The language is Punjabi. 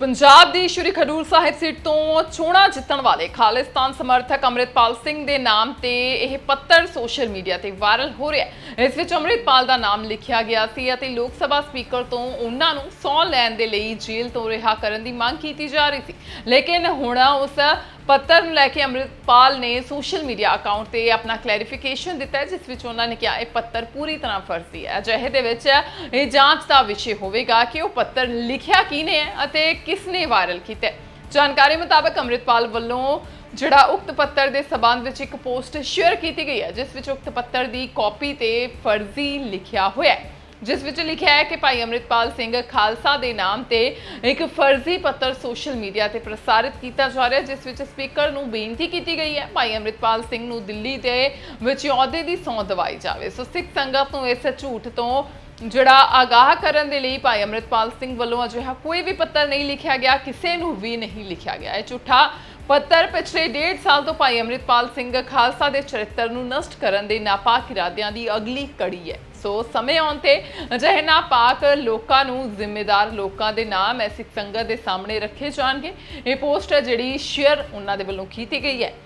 ਪੰਜਾਬ ਦੀ ਸ਼੍ਰੀ ਖਡੂਰ ਸਾਹਿਬ ਸੀਟ ਤੋਂ ਚੋਣਾਂ ਜਿੱਤਣ ਵਾਲੇ ਖਾਲਿਸਤਾਨ ਸਮਰਥਕ ਅੰਮ੍ਰਿਤਪਾਲ ਸਿੰਘ ਦੇ ਨਾਮ ਤੇ ਇਹ ਪੱਤਰ ਸੋਸ਼ਲ ਮੀਡੀਆ ਤੇ ਵਾਇਰਲ ਹੋ ਰਿਹਾ ਹੈ। ਇਸ ਵਿੱਚ ਅੰਮ੍ਰਿਤਪਾਲ ਦਾ ਨਾਮ ਲਿਖਿਆ ਗਿਆ ਸੀ ਅਤੇ ਲੋਕ ਸਭਾ ਸਪੀਕਰ ਤੋਂ ਉਹਨਾਂ ਨੂੰ ਸੌਂ ਲੈਣ ਦੇ ਲਈ ਜੇਲ੍ਹ ਤੋਂ ਰਿਹਾ ਕਰਨ ਦੀ ਮੰਗ ਕੀਤੀ ਜਾ ਰਹੀ ਸੀ। ਲੇਕਿਨ ਹੁਣ ਉਸ ਪੱਤਰ ਨੂੰ ਲੈ ਕੇ ਅੰਮ੍ਰਿਤਪਾਲ ਨੇ ਸੋਸ਼ਲ ਮੀਡੀਆ ਅਕਾਊਂਟ ਤੇ ਆਪਣਾ ਕਲੈਰੀਫਿਕੇਸ਼ਨ ਦਿੱਤਾ ਹੈ, ਜਿਸ ਵਿੱਚ ਉਹਨਾਂ ਨੇ ਕਿਹਾ, ਇਹ ਪੱਤਰ ਪੂਰੀ ਤਰ੍ਹਾਂ ਫਰਜ਼ੀ ਹੈ। ਅਜਿਹੇ ਦੇ ਵਿੱਚ ਇਹ ਜਾਂਚ ਦਾ ਵਿਸ਼ੇ ਹੋਵੇਗਾ ਕਿ ਉਹ ਪੱਤਰ ਲਿਖਿਆ ਕਿਹਨੇ ਹੈ ਅਤੇ ਕਿਸ ਨੇ ਵਾਇਰਲ ਕੀਤਾ ਹੈ। ਜਾਣਕਾਰੀ ਮੁਤਾਬਕ ਅੰਮ੍ਰਿਤਪਾਲ ਵੱਲੋਂ ਜਿਹੜਾ ਉਕਤ ਪੱਤਰ ਦੇ ਸਬੰਧ ਵਿੱਚ ਇੱਕ ਪੋਸਟ ਸ਼ੇਅਰ ਕੀਤੀ ਗਈ ਹੈ, ਜਿਸ ਵਿੱਚ ਉਕਤ ਪੱਤਰ ਦੀ ਕਾਪੀ ਤੇ ਫਰਜ਼ੀ ਲਿਖਿਆ ਹੋਇਆ ਹੈ। ਜਿਸ ਵਿੱਚ ਲਿਖਿਆ ਹੈ ਕਿ ਭਾਈ ਅੰਮ੍ਰਿਤਪਾਲ ਸਿੰਘ ਖਾਲਸਾ ਦੇ ਨਾਮ ਤੇ ਇੱਕ ਫਰਜ਼ੀ ਪੱਤਰ ਸੋਸ਼ਲ ਮੀਡੀਆ ਤੇ ਪ੍ਰਸਾਰਿਤ ਕੀਤਾ ਜਾ ਰਿਹਾ ਜਿਸ ਵਿੱਚ ਸਪੀਕਰ ਨੂੰ ਬੇਨਤੀ ਕੀਤੀ ਗਈ ਹੈ, ਭਾਈ ਅੰਮ੍ਰਿਤਪਾਲ ਸਿੰਘ ਨੂੰ ਦਿੱਲੀ ਦੇ ਵਿੱਚ ਅਹੁਦੇ ਦੀ ਸੌਂ ਦਵਾਈ ਜਾਵੇ। ਸੋ ਸਿੱਖ ਸੰਗਤ ਨੂੰ ਇਸ ਝੂਠ ਤੋਂ ਜਿਹੜਾ ਆਗਾਹ ਕਰਨ ਦੇ ਲਈ ਭਾਈ ਅੰਮ੍ਰਿਤਪਾਲ ਸਿੰਘ ਵੱਲੋਂ ਅਜਿਹਾ ਕੋਈ ਵੀ ਪੱਤਰ ਨਹੀਂ ਲਿਖਿਆ ਗਿਆ, ਕਿਸੇ ਨੂੰ ਵੀ ਨਹੀਂ ਲਿਖਿਆ ਗਿਆ। ਇਹ ਝੂਠਾ ਪੱਤਰ ਪਿਛਲੇ ਡੇਢ ਸਾਲ ਤੋਂ ਭਾਈ ਅੰਮ੍ਰਿਤਪਾਲ ਸਿੰਘ ਖਾਲਸਾ ਦੇ ਚਰਿੱਤਰ ਨੂੰ ਨਸ਼ਟ ਕਰਨ ਦੇ ਨਾਪਾਕ ਇਰਾਦਿਆਂ ਦੀ ਅਗਲੀ ਕੜੀ ਹੈ। ਸੋ ਸਮੇਂ ਆਉਣ ਤੇ ਅਜਿਹੇ ਨਾਪਾਕ ਲੋਕਾਂ ਨੂੰ ਜ਼ਿੰਮੇਦਾਰ ਲੋਕਾਂ ਦੇ ਨਾਮ ਐਸਿਕ ਸੰਗਤ ਦੇ ਸਾਹਮਣੇ ਰੱਖੇ ਜਾਣਗੇ। ਇਹ ਪੋਸਟ ਹੈ ਜਿਹੜੀ ਸ਼ੇਅਰ ਉਹਨਾਂ ਦੇ ਵੱਲੋਂ ਕੀਤੀ ਗਈ ਹੈ।